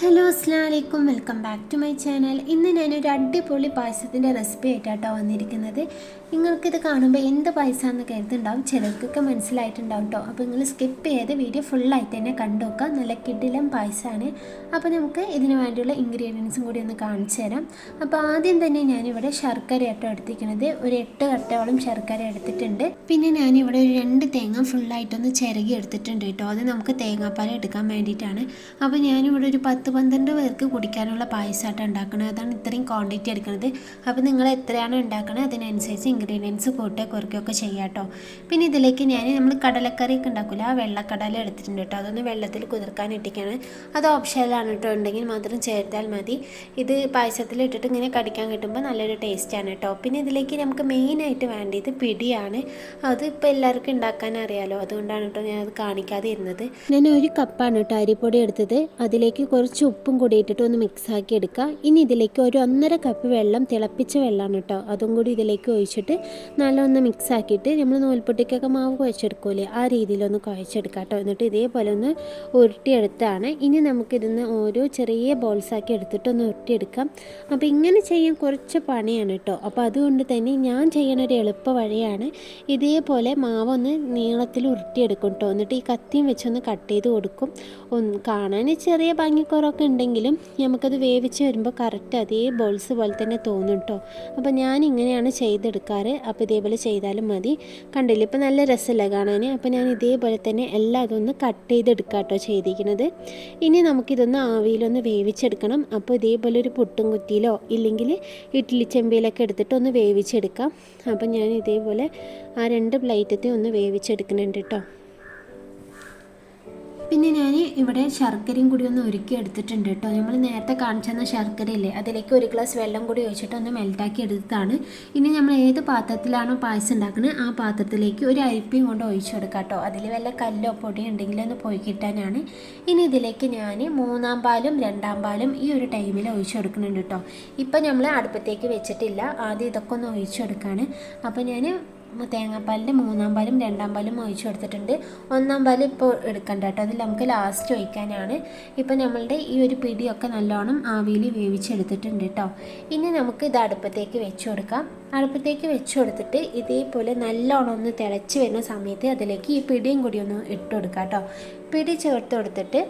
Hello അസ്സാം വലൈക്കും welcome back to my channel ഇന്ന് ഞാനൊരു അടിപൊളി പായസത്തിന്റെ റെസിപ്പി ആയിട്ടാട്ടോ വന്നിരിക്കുന്നത്. നിങ്ങൾക്കിത് കാണുമ്പോൾ എന്ത് പായസമാണെന്ന് കരുതുണ്ടാവും ചിലർക്കൊക്കെ മനസ്സിലായിട്ടുണ്ടാവും കേട്ടോ അപ്പോൾ നിങ്ങൾ സ്കിപ്പ് ചെയ്ത് വീഡിയോ ഫുള്ളായിട്ട് തന്നെ കണ്ടു നല്ല കിഡിലം പായസമാണ് അപ്പോൾ നമുക്ക് ഇതിന് വേണ്ടിയുള്ള ഇൻഗ്രീഡിയൻസും കൂടി ഒന്ന് കാണിച്ചു തരാം. അപ്പോൾ ആദ്യം തന്നെ ഞാനിവിടെ ശർക്കര ആട്ടോ എടുത്തിരിക്കുന്നത്. ഒരു എട്ട് കട്ടയോളം ശർക്കര എടുത്തിട്ടുണ്ട്. പിന്നെ ഞാനിവിടെ ഒരു രണ്ട് തേങ്ങ ഫുള്ളായിട്ടൊന്ന് ചിരകി എടുത്തിട്ടുണ്ട് കേട്ടോ അത് നമുക്ക് തേങ്ങാപ്പാൽ എടുക്കാൻ വേണ്ടിയിട്ടാണ്. അപ്പോൾ ഞാനിവിടെ ഒരു പത്ത് പന്ത്രണ്ട് പേർക്ക് കുടിക്കാനുള്ള പായസമായിട്ട് ഉണ്ടാക്കുന്നത് അതാണ് ഇത്രയും ക്വാണ്ടിറ്റി എടുക്കുന്നത്. അപ്പോൾ നിങ്ങൾ എത്രയാണ് ഉണ്ടാക്കുന്നത് അതിനനുസരിച്ച് ഇൻഗ്രീഡിയൻസ് കൂട്ടുക കുറയ്ക്കുകയൊക്കെ ചെയ്യാം കേട്ടോ പിന്നെ ഇതിലേക്ക് ഞാൻ നമ്മൾ കടലക്കറി ഒക്കെ ഉണ്ടാക്കില്ല ആ വെള്ളക്കടല എടുത്തിട്ടുണ്ട് കേട്ടോ. അതൊന്ന് വെള്ളത്തിൽ കുതിർക്കാൻ ഇട്ടിക്കാണ്. അത് ഓപ്ഷനിലാണ് കേട്ടോ. ഉണ്ടെങ്കിൽ മാത്രം ചേർത്താൽ മതി. ഇത് പായസത്തിൽ ഇട്ടിട്ട് ഇങ്ങനെ കടിക്കാൻ കിട്ടുമ്പോൾ നല്ലൊരു ടേസ്റ്റാണ് കേട്ടോ. പിന്നെ ഇതിലേക്ക് നമുക്ക് മെയിനായിട്ട് വേണ്ടത് പിടിയാണ്. അത് ഇപ്പോൾ എല്ലാവർക്കും ഉണ്ടാക്കാൻ അറിയാലോ. അതുകൊണ്ടാണ് കേട്ടോ ഞാൻ അത് കാണിക്കാതെ ഇരുന്നത്. ഞാൻ ഒരു കപ്പാണ് കേട്ടോ അരിപ്പൊടി എടുത്തത്. അതിലേക്ക് കുറച്ച് ഉപ്പും കൂടി ഇട്ടിട്ട് ഒന്ന് മിക്സ് ആക്കി എടുക്കുക. ഇനി ഇതിലേക്ക് ഒരു ഒന്നര കപ്പ് വെള്ളം തിളപ്പിച്ച വെള്ളമാണ് കേട്ടോ. അതും കൂടി ഇതിലേക്ക് ഒഴിച്ചിട്ട് നല്ലൊന്ന് മിക്സ് ആക്കിയിട്ട് നമ്മൾ നൂൽപ്പൊട്ടിക്കൊക്കെ മാവ് കുഴച്ചെടുക്കൂലേ ആ രീതിയിലൊന്ന് കുഴച്ചെടുക്കാം കേട്ടോ എന്നിട്ട് ഇതേപോലെ ഒന്ന് ഉരുട്ടിയെടുത്താണ്. ഇനി നമുക്കിതിന്ന് ഓരോ ചെറിയ ബോൾസ് ആക്കി എടുത്തിട്ട് ഒന്ന് ഉരുട്ടിയെടുക്കാം. അപ്പോൾ ഇങ്ങനെ ചെയ്യാൻ കുറച്ച് പണിയാണ് കേട്ടോ അപ്പോൾ അതുകൊണ്ട് തന്നെ ഞാൻ ചെയ്യണ ഒരു എളുപ്പ വഴിയാണ് ഇതേപോലെ മാവൊന്ന് നീളത്തിൽ ഉരുട്ടിയെടുക്കും കേട്ടോ എന്നിട്ട് ഈ കത്തിയും വെച്ചൊന്ന് കട്ട് ചെയ്ത് കൊടുക്കും. കാണാൻ ചെറിയ ഭംഗിക്കുറവൊക്കെ ഉണ്ടെങ്കിലും നമുക്കത് വേവിച്ച് വരുമ്പോൾ കറക്റ്റ് അതേ ബോൾസ് പോലെ തന്നെ തോന്നും കേട്ടോ അപ്പോൾ ഞാൻ ഇങ്ങനെയാണ് ചെയ്തെടുക്കാറ് അപ്പോൾ ഇതേപോലെ ചെയ്താലും മതി. കണ്ടില്ല? ഇപ്പോൾ നല്ല രസമല്ല കാണാൻ അപ്പോൾ ഞാൻ ഇതേപോലെ തന്നെ എല്ലാം അതൊന്ന് കട്ട് ചെയ്തെടുക്കാം കേട്ടോ ചെയ്തിരിക്കുന്നത് ഇനി നമുക്കിതൊന്ന് ആവിയിലൊന്ന് വേവിച്ചെടുക്കണം. അപ്പോൾ ഇതേപോലെ ഒരു പുട്ടും കുറ്റിയിലോ ഇല്ലെങ്കിൽ ഇഡ്ഡലി ചെമ്പിയിലൊക്കെ എടുത്തിട്ട് ഒന്ന് വേവിച്ചെടുക്കാം. അപ്പോൾ ഞാൻ ഇതേപോലെ ആ രണ്ട് പ്ലേറ്റത്തെ ഒന്ന് വേവിച്ചെടുക്കുന്നുണ്ട് കേട്ടോ പിന്നെ ഞാൻ ഇവിടെ ശർക്കരയും കൂടി ഒന്ന് ഒരുക്കി എടുത്തിട്ടുണ്ട് കേട്ടോ നമ്മൾ നേരത്തെ കാണിച്ചു തന്ന ശർക്കരയില്ലേ അതിലേക്ക് ഒരു ഗ്ലാസ് വെള്ളം കൂടി ഒഴിച്ചിട്ട് ഒന്ന് മെൽറ്റാക്കി എടുത്തതാണ്. ഇനി നമ്മൾ ഏത് പാത്രത്തിലാണോ പായസം ഉണ്ടാക്കുന്നത് ആ പാത്രത്തിലേക്ക് ഒരു അരിപ്പയും കൊണ്ട് ഒഴിച്ചു കൊടുക്കാം കേട്ടോ അതിൽ വല്ല കല്ലോ പൊടിയോ ഉണ്ടെങ്കിൽ ഒന്ന് പോയി കിട്ടാനാണ്. ഇനി ഇതിലേക്ക് ഞാൻ മൂന്നാം പാലും രണ്ടാം പാലും ഈ ഒരു ടൈമിൽ ഒഴിച്ചു കൊടുക്കുന്നുണ്ട് കേട്ടോ ഇപ്പം നമ്മൾ അടുപ്പത്തേക്ക് വെച്ചിട്ടില്ല ആദ്യം ഇതൊക്കെ ഒന്ന് ഒഴിച്ചു കൊടുക്കുകയാണ് അപ്പോൾ ഞാൻ തേങ്ങാപ്പാലിന്റെ മൂന്നാം പാലും രണ്ടാം പാലും ഒഴിച്ചു കൊടുത്തിട്ടുണ്ട്. ഒന്നാം പാൽ ഇപ്പോൾ എടുക്കണ്ട കേട്ടോ. അതിൽ നമുക്ക് ലാസ്റ്റ് ഒഴിക്കാനാണ്. ഇപ്പോൾ നമ്മളുടെ ഈ ഒരു പിടിയൊക്കെ നല്ലോണം ആവിയിൽ വേവിച്ചെടുത്തിട്ടുണ്ട് കേട്ടോ. ഇനി നമുക്ക് ഇത് അടുപ്പത്തേക്ക് വെച്ച് കൊടുക്കാം. അടുപ്പത്തേക്ക് വെച്ച് കൊടുത്തിട്ട് ഇതേപോലെ നല്ലോണം ഒന്ന് തിളച്ച് വരുന്ന സമയത്ത് അതിലേക്ക് ഈ പിടിയും കൂടി ഒന്ന് ഇട്ട് കൊടുക്കാം കേട്ടോ. പിടി ചേർത്ത് കൊടുത്തിട്ട്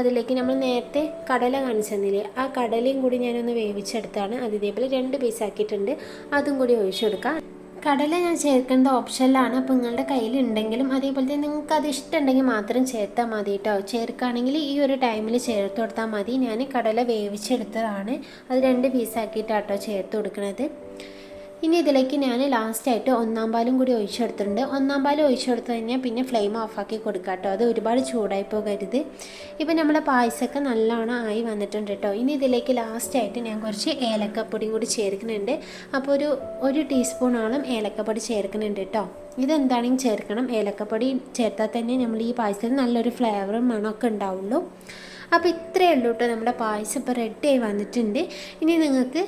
അതിലേക്ക് നമ്മൾ നേരത്തെ കടല കാണിച്ചെന്നില്ലേ ആ കടലയും കൂടി ഞാനൊന്ന് വേവിച്ചെടുത്താണ്. അത് ഇതേപോലെ രണ്ട് പീസാക്കിയിട്ടുണ്ട് അതും കൂടി ഒഴിച്ചു കൊടുക്കാം. കടല ഞാൻ ചേർക്കേണ്ട ഓപ്ഷനിലാണ്. അപ്പോൾ നിങ്ങളുടെ കയ്യിലുണ്ടെങ്കിലും അതേപോലെ തന്നെ നിങ്ങൾക്ക് അത് ഇഷ്ടമുണ്ടെങ്കിൽ മാത്രം ചേർത്താൽ മതി കേട്ടോ ചേർക്കുകയാണെങ്കിൽ ഈ ഒരു ടൈമിൽ ചേർത്ത് കൊടുത്താൽ മതി. ഞാൻ കടല വേവിച്ചെടുത്തതാണ്. അത് രണ്ട് പീസാക്കിയിട്ടാട്ടോ ചേർത്ത് കൊടുക്കുന്നത് ഇനി ഇതിലേക്ക് ഞാൻ ലാസ്റ്റായിട്ട് ഒന്നാം പാലും കൂടി ഒഴിച്ചെടുത്തിട്ടുണ്ട്. ഒന്നാം പാൽ ഒഴിച്ചെടുത്ത് കഴിഞ്ഞാൽ പിന്നെ ഫ്ലെയിം ഓഫാക്കി കൊടുക്കുക കേട്ടോ. അത് ഒരുപാട് ചൂടായി പോകരുത്. ഇപ്പം നമ്മുടെ പായസമൊക്കെ നല്ലോണം ആയി വന്നിട്ടുണ്ട് കേട്ടോ. ഇനി ഇതിലേക്ക് ലാസ്റ്റായിട്ട് ഞാൻ കുറച്ച് ഏലക്കപ്പൊടിയും കൂടി ചേർക്കുന്നുണ്ട്. അപ്പോൾ ഒരു ഒരു ടീസ്പൂണോളം ഏലക്കപ്പൊടി ചേർക്കുന്നുണ്ട് കേട്ടോ. ഇതെന്താണെങ്കിലും ചേർക്കണം. ഏലക്കപ്പൊടി ചേർത്താൽ തന്നെ നമ്മൾ ഈ പായസത്തിന് നല്ലൊരു ഫ്ലേവറും മണമൊക്കെ ഉണ്ടാവുള്ളൂ. അപ്പോൾ ഇത്രയേ ഉള്ളൂ കേട്ടോ നമ്മുടെ പായസം. ഇപ്പോൾ ആയി വന്നിട്ടുണ്ട്. ഇനി നിങ്ങൾക്ക്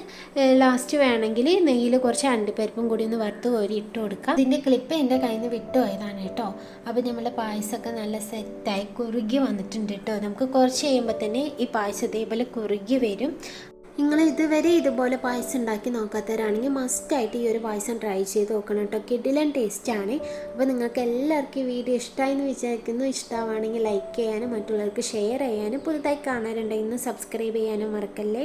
ലാസ്റ്റ് വേണമെങ്കിൽ നെയ്യിൽ കുറച്ച് അണ്ടിപ്പരിപ്പും കൂടി ഒന്ന് വറുത്ത് കോരി ഇട്ട് കൊടുക്കാം. ഇതിന്റെ ക്ലിപ്പ് എന്റെ കയ്യിൽ നിന്ന് വിട്ടുപോയതാണ് കേട്ടോ അപ്പോൾ നമ്മുടെ പായസമൊക്കെ നല്ല സെറ്റായി കുറുകി വന്നിട്ടുണ്ട് കേട്ടോ നമുക്ക് കുറച്ച് കഴിയുമ്പോൾ തന്നെ ഈ പായസം ഇതേപോലെ കുറുകി വരും. നിങ്ങൾ ഇതുവരെ ഇതുപോലെ പായസം ഉണ്ടാക്കി നോക്കാത്തവരാണെങ്കിൽ മസ്റ്റായിട്ട് ഈ ഒരു പായസം ട്രൈ ചെയ്ത് നോക്കണം കേട്ടോ കിഡിലൻ ടേസ്റ്റാണ് അപ്പോൾ നിങ്ങൾക്ക് എല്ലാവർക്കും ഈ വീഡിയോ ഇഷ്ടമായി എന്ന് വിചാരിക്കുന്നു. ഇഷ്ടമാണെങ്കിൽ ലൈക്ക് ചെയ്യാനും മറ്റുള്ളവർക്ക് ഷെയർ ചെയ്യാനും പുതുതായി കാണാറുണ്ടെങ്കിൽ സബ്സ്ക്രൈബ് ചെയ്യാനും മറക്കല്ലേ?